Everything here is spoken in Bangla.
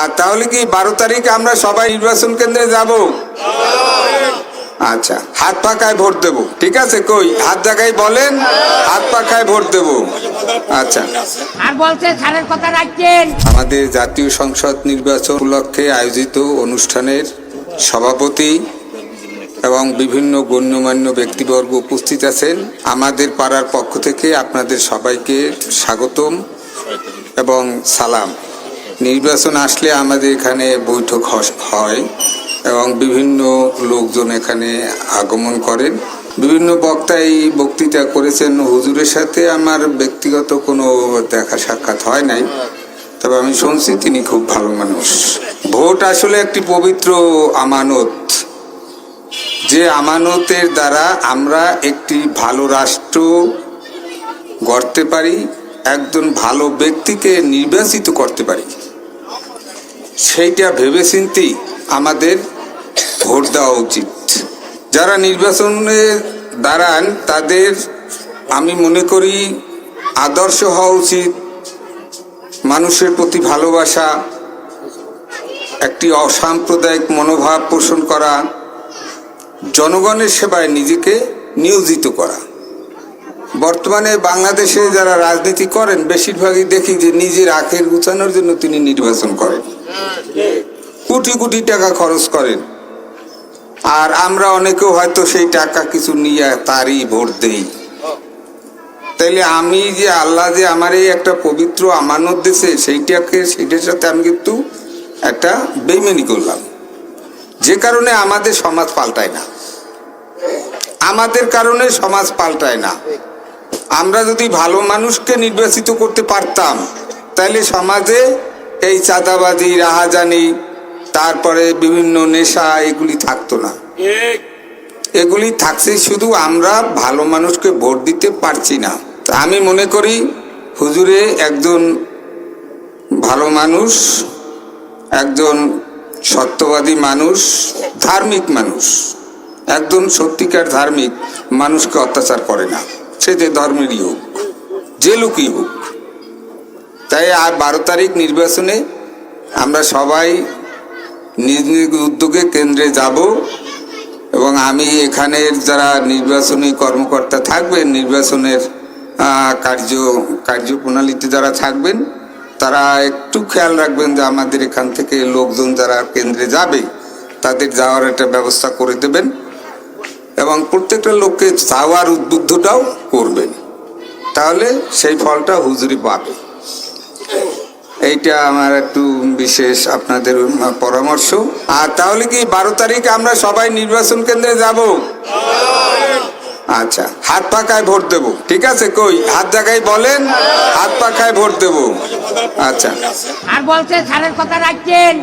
আর তাহলে কি বারো তারিখ আমরা সবাই নির্বাচন কেন্দ্রে যাব? আচ্ছা হাত পাকায় ভোট দেব। ঠিক আছে কই? হাত জায়গায় বলেন হাত পাকায় ভোট দেব। আচ্ছা। আর স্যারের কথা রাখছেন। আমাদের জাতীয় সংসদ নির্বাচন উপলক্ষে আয়োজিত অনুষ্ঠানের সভাপতি এবং বিভিন্ন গণ্যমান্য ব্যক্তিবর্গ উপস্থিত আছেন। আমাদের পাড়ার পক্ষ থেকে আপনাদের সবাইকে স্বাগতম এবং সালাম। নির্বাচন আসলে আমাদের এখানে বৈঠক হয় এবং বিভিন্ন লোকজন এখানে আগমন করেন। বিভিন্ন বক্তা এই বক্তৃতা করেছেন। হুজুরের সাথে আমার ব্যক্তিগত কোনো দেখা সাক্ষাৎ হয় নাই। তবে আমি শুনছি তিনি খুব ভালো মানুষ। ভোট আসলে একটি পবিত্র আমানত। যে আমানতের দ্বারা আমরা একটি ভালো রাষ্ট্র গড়তে পারি, একজন ভালো ব্যক্তিকে নির্বাচিত করতে পারি। সেইটা ভেবেচিন্তি আমাদের ভোট দেওয়া উচিত। যারা নির্বাচনে দাঁড়ান, তাদের আমি মনে করি আদর্শ হওয়া উচিত, মানুষের প্রতি ভালোবাসা, একটি অসাম্প্রদায়িক মনোভাব পোষণ করা, জনগণের সেবায় নিজেকে নিয়োজিত করা। বর্তমানে বাংলাদেশে যারা রাজনীতি করেন, বেশিরভাগই দেখি যে নিজের আখের গুছানোর জন্য তিনি নির্বাচন করেন। কোটি কোটি টাকা খরচ করেন। আর আমরা অনেকেও হয়তো সেই টাকা কিছু নিয়ে তারই ভোট দেই। তাইলে আমি যে আল্লাহ যে আমার এই একটা পবিত্র আমানত দিছে, সেইটাকে, সেইটার সাথে আমি কিন্তু একটা বেইমানি করলাম। যে কারণে আমাদের সমাজ পাল্টায় না। আমাদের কারণে সমাজ পাল্টায় না। আমরা যদি ভালো মানুষকে নির্বাচিত করতে পারতাম তাহলে সমাজে এই চাঁদাবাজি রাহাজানি তারপরে বিভিন্ন নেশা এগুলি থাকতো না। এগুলি থাকছে শুধু আমরা ভালো মানুষকে ভোট দিতে পারছি না। আমি মনে করি হুজুরে একজন ভালো মানুষ একজন সত্যবাদী মানুষ ধার্মিক মানুষ একজন সত্যিকার ধার্মিক মানুষকে অত্যাচার করে না। সে যে ধর্মেরই হোক যে লোকই হোক। তাই আর বারো তারিখ নির্বাচনে আমরা সবাই নিজ নিজ উদ্যোগে কেন্দ্রে যাব এবং আমি এখানের যারা নির্বাচনী কর্মকর্তা থাকবেন, নির্বাচনের কার্য, কার্যপ্রণালীতে যারা থাকবেন, তারা একটু খেয়াল রাখবেন যে আমাদের এখান থেকে লোকজন যারা কেন্দ্রে যাবে, তাদের যাওয়ার একটা ব্যবস্থা করে দেবেন এবং প্রত্যেকটা লোককে যাওয়ার উদ্বুদ্ধটাও করবেন। তাহলে সেই ফলটা হুজুরি পাবে। এইটা আমার একটু বিশেষ আপনাদের পরামর্শ। আর তাহলে কি বারো তারিখ আমরা সবাই নির্বাচন কেন্দ্রে যাব? আচ্ছা হাত পাকায় ভোট দেব। ঠিক আছে, কই? হাত জায়গায় বলেন, হাত পাকায় ভোট দেব। আচ্ছা। আর বলছে, স্যারের কথা রাখছেন।